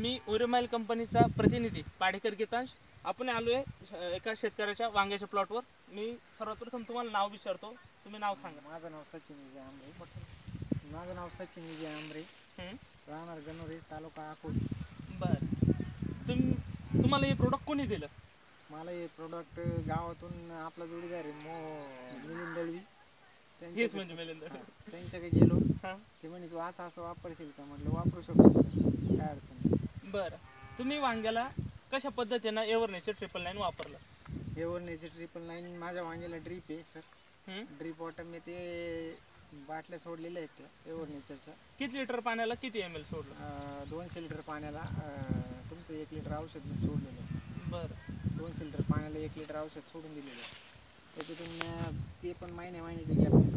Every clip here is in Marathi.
मी ओरेमाईल कंपनीचा प्रतिनिधी पाडेकर गीतांश. आपण आलो आहे एका शेतकऱ्याच्या वांग्याच्या प्लॉटवर मी सर्वप्रथम तुम्हाला नाव विचारतो. तुम्ही नाव सांगा. माझं नाव सचिन विजय आंबरे माझं नाव सचिन विजय आंबरे? राहणार गणोरे तालुका अकोट. बरं. तुम तुम्हाला हे प्रोडक्ट कोणी दिलं? मला हे प्रोडक्ट गावातून आपला जोडीदार आहे मो मिलिंद दळवी. हेच म्हणजे मिलिंद त्यांच्याकडे गेलो. ते म्हणे तू असं असं वापरशील का? म्हटलं वापरू शकतो. काय अडचण नाही. बरं. तुम्ही वांग्याला कशा पद्धतीनं एव्हरनेचर ट्रिपल नाईन वापरलं? एवरनेचे ट्रिपल नाईन माझ्या वांग्याला ड्रीप आहे सर हं? ड्रीप वॉटर मी ते बाटल्या सोडलेल्या आहेत त्या एवरनेचरच्या किती लिटर पाण्याला किती एम एल सोडलं? दोनशे लिटर पाण्याला अं, तुमचं एक लिटर औषध मी सोडलेलं आहे. बरं. दोनशे लिटर पाण्याला एक लिटर औषध सोडून दिलेलं आहे. त्याच्यातून अं, ते पण महिन्या महिन्याची सोडलं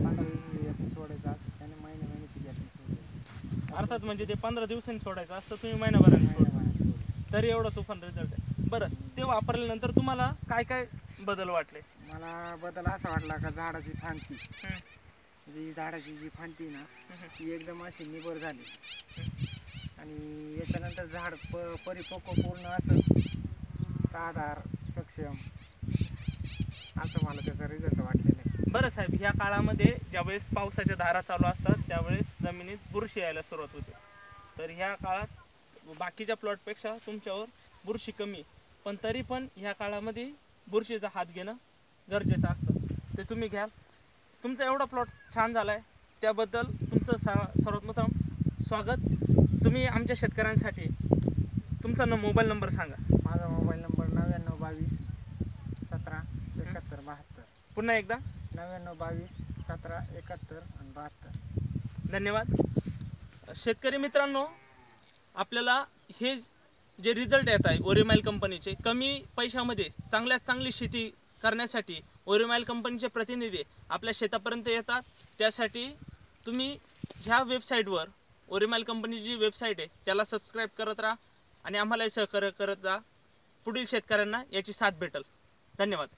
पंधरा दिवसाची गॅपने सोडायचं असं त्याने महिन्या महिन्याची गॅपने सोडलं अर्थात म्हणजे ते पंधरा दिवसांनी सोडायचं असतं तुम्ही महिनाभराने सोडलं तरी एवढा तुफान रिझल्ट आहे. बरं ते वापरल्यानंतर तुम्हाला काय काय बदल वाटले? मला बदल असा वाटला का झाडाची फांती हं, म्हणजे ही झाडाची जी फांती ना ती एकदम अशी निबर झाली. आणि याच्यानंतर झाड प परिपक्व पूर्ण असं ताधार सक्षम असं मला त्याचा रिझल्ट वाटलेला साहेब ह्या काळामध्ये ज्यावेळेस पावसाच्या धारा चालू असतात त्यावेळेस जमिनीत बुरशी यायला सुरुवात होते. तर ह्या काळात बाकीच्या प्लॉटपेक्षा तुमच्यावर बुरशी कमी. पण तरी पण ह्या काळामध्ये बुरशीचा हात घेणं गरजेचं असतं. ते तुम्ही घ्याल. तुमचा एवढा प्लॉट छान झाला आहे त्याबद्दल तुमचं सा सर्वप्रथम स्वागत. तुम्ही आमच्या शेतकऱ्यांसाठी तुमचा न मोबाईल नंबर सांगा. माझा मोबाईल नंबर नव्याण्णव बावीस सतरा एकाहत्तर बहात्तर. पुन्हा एकदा. नव्याण्णव बावीस सतरा एकाहत्तर आणि बहात्तर. धन्यवाद. शेतकरी मित्रांनो आपल्याला हे जे रिझल्ट येत आहे ओरिमाईल कंपनीचे कमी पैशामध्ये चांगल्यात चांगली शेती करण्यासाठी ओरिमाईल कंपनीचे प्रतिनिधी आपल्या शेतापर्यंत येतात. त्यासाठी तुम्ही ह्या वेबसाईटवर ओरिमाईल कंपनीची जी वेबसाईट आहे त्याला सबस्क्राईब करत राहा आणि आम्हालाही सहकार्य करत जा. पुढील शेतकऱ्यांना याची साथ भेटेल. धन्यवाद.